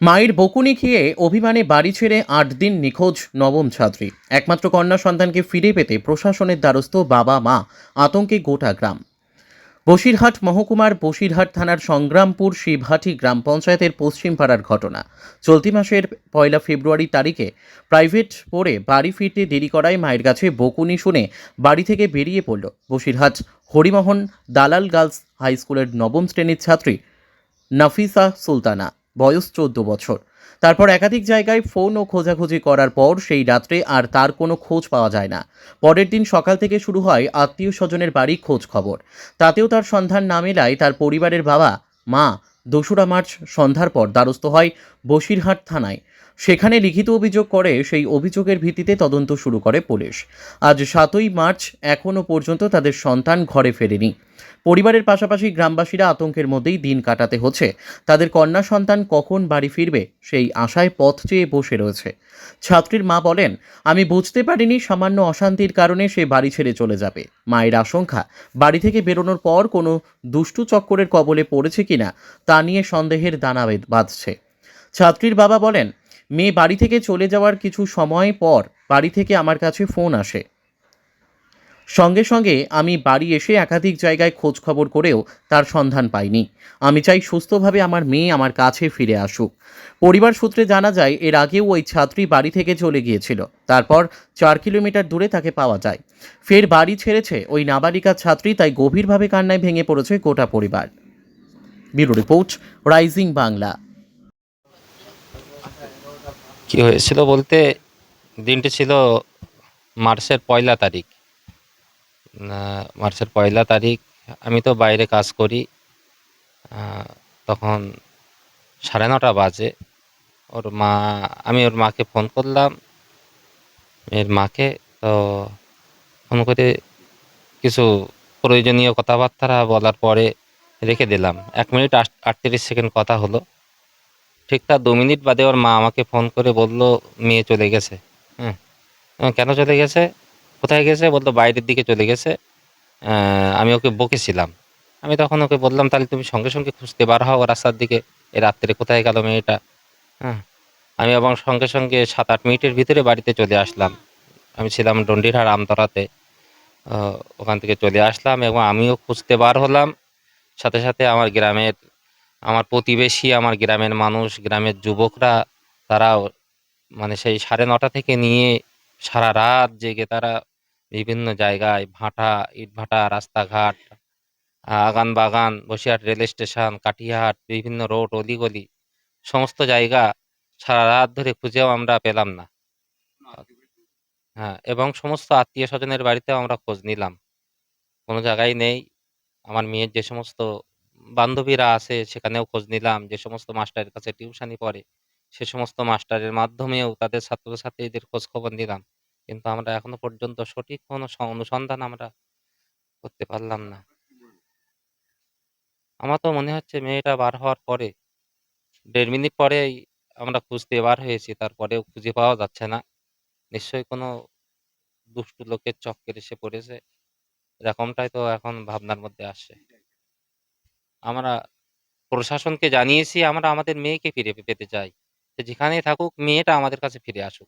মায়ের বকুনি খেয়ে অভিমানে বাড়ি ছেড়ে আট দিন নিখোঁজ নবম ছাত্রী। একমাত্র কন্যা সন্তানকে ফিরে পেতে প্রশাসনের দ্বারস্থ বাবা মা আতঙ্কে গোটা গ্রাম। বসিরহাট মহকুমার বসিরহাট থানার সংগ্রামপুর শিবহাটি গ্রাম পঞ্চায়েতের পশ্চিম পাড়ার ঘটনা। চলতি মাসের পয়লা ফেব্রুয়ারি তারিখে প্রাইভেট পড়ে বাড়ি ফিরতে দেরি করায় মায়ের কাছে বকুনি শুনে বাড়ি থেকে বেরিয়ে পড়ল বসিরহাট হরিমোহন দালাল গার্লস হাই স্কুলের নবম শ্রেণির ছাত্রী নাফিসা সুলতানা। বয়স চোদ্দ বছর। তারপর একাধিক জায়গায় ফোন ও খোঁজাখুঁজি করার পর সেই রাত্রে আর তার কোনো খোঁজ পাওয়া যায় না। পরের দিন সকাল থেকে শুরু হয় আত্মীয় স্বজনের বাড়ি খোঁজ খবর। তাতেও তার সন্ধান না মেলায় তার পরিবারের বাবা, মা, দোসরা মার্চ সন্ধ্যার পর দ্বারস্থ হয় বসিরহাট থানায়। সেখানে লিখিত অভিযোগ করে, সেই অভিযোগের ভিত্তিতে তদন্ত শুরু করে পুলিশ। আজ সাতই মার্চ এখনও পর্যন্ত তাদের সন্তান ঘরে ফেরেনি। পরিবারের পাশাপাশি গ্রামবাসীরা আতঙ্কের মধ্যেই দিন কাটাতে হচ্ছে। তাদের কন্যা সন্তান কখন বাড়ি ফিরবে, সেই আশায় পথ চেয়ে বসে রয়েছে। ছাত্রীর মা বলেন, আমি বুঝতে পারিনি সামান্য অশান্তির কারণে সে বাড়ি ছেড়ে চলে যাবে। মায়ের আশঙ্কা, বাড়ি থেকে বেরোনোর পর কোনো দুষ্টু চক্করের কবলে পড়েছে কিনা, তা নিয়ে সন্দেহের দানা বাঁধছে। ছাত্রীর বাবা বলেন মেয়ে বাড়ি থেকে চলে যাওয়ার কিছু সময় পর বাড়ি থেকে আমার কাছে ফোন আসে। সঙ্গে সঙ্গে আমি বাড়ি এসে একাধিক জায়গায় খোঁজ খবর করেও তার সন্ধান পাইনি। আমি চাই সুস্থভাবে আমার মেয়ে আমার কাছে ফিরে আসুক। পরিবার সূত্রে জানা যায়, এর আগেও ওই ছাত্রী বাড়ি থেকে চলে গিয়েছিল। তারপর চার কিলোমিটার দূরে তাকে পাওয়া যায়। ফের বাড়ি ছেড়েছে ওই নাবালিকা ছাত্রী, তাই গভীরভাবে কান্নায় ভেঙে পড়েছে গোটা পরিবার। Bureau report, rising Bangla. কি হয়েছিল বলতে, দিনটি ছিল মার্চের পয়লা তারিখ। মার্চের পয়লা তারিখ, আমি তো বাইরে কাজ করি। তখন সাড়ে নটা বাজে। ওর মা, আমি ওর মাকে ফোন করলাম। এর মাকে তো ফোন করে কিছু প্রয়োজনীয় কথাবার্তা বলার পরে রেখে দিলাম। এক মিনিট আট- আটত্রিশ সেকেন্ড কথা হলো। ঠিক তার দু মিনিট বাদে ওর মা আমাকে ফোন করে বলল মেয়ে চলে গেছে। হ্যাঁ কেন চলে গেছে? কোথায় গেছে? বলতো বাইরের দিকে চলে গেছে। আমি ওকে বকেছিলাম আমি তখন ওকে বললাম তাহলে তুমি সঙ্গে সঙ্গে খুঁজতে বার হও রাস্তার দিকে। এ রাত্রে কোথায় গেল মেয়েটা? হ্যাঁ আমি এবং সঙ্গে সঙ্গে সাত আট মিনিটের ভিতরে বাড়িতে চলে আসলাম। আমি ছিলাম ডন্ডিরহাট আমতলাতে। আহ, ওখান থেকে চলে আসলাম এবং আমিও খুঁজতে বার হলাম। সাথে সাথে আমার গ্রামের আমার প্রতিবেশী, আমার গ্রামের মানুষ, গ্রামের যুবকরা, তারাও মানে সেই সাড়ে নটা থেকে নিয়ে সারা রাত জেগে তারা বিভিন্ন জায়গায় ভাটা, ইটভাটা, রাস্তাঘাট আগান বাগান বসিরহাট রেল স্টেশন কাটিয়াহাট বিভিন্ন রোড, অলিগলি, সমস্ত জায়গা সারা রাত ধরে খুঁজেও আমরা পেলাম না। হ্যাঁ এবং সমস্ত আত্মীয় স্বজনের বাড়িতেও আমরা খোঁজ নিলাম। কোনো জায়গায় নেই। আমার মেয়ের যে সমস্ত বান্ধবীরা আছে, সেখানেও খোঁজ নিলাম যে সমস্ত মাস্টারের কাছে টিউশনি পড়ে। সে সমস্ত মাস্টারের মাধ্যমেও তাদের ছাত্রছাত্রীদের খোঁজ খবর নিলাম। কিন্তু আমরা এখনও পর্যন্ত সঠিক কোনো অনুসন্ধান আমরা করতে পারলাম না। আমার তো মনে হচ্ছে মেয়েটা বার হওয়ার পরে, দেড় মিনিট পরেই আমরা খুঁজতে বার হয়েছি, তারপরেও খুঁজে পাওয়া যাচ্ছে না। নিশ্চয়ই কোনো দুষ্টু লোকের চক্করে এসে পড়েছে। এরকমটাই তো এখন ভাবনার মধ্যে আসছে। আমরা প্রশাসনকে জানিয়েছি, আমরা আমাদের মেয়েকে ফিরে পেতে চাই। যেখানে যেখানেই থাকুক, মেয়েটা আমাদের কাছে ফিরে আসুক।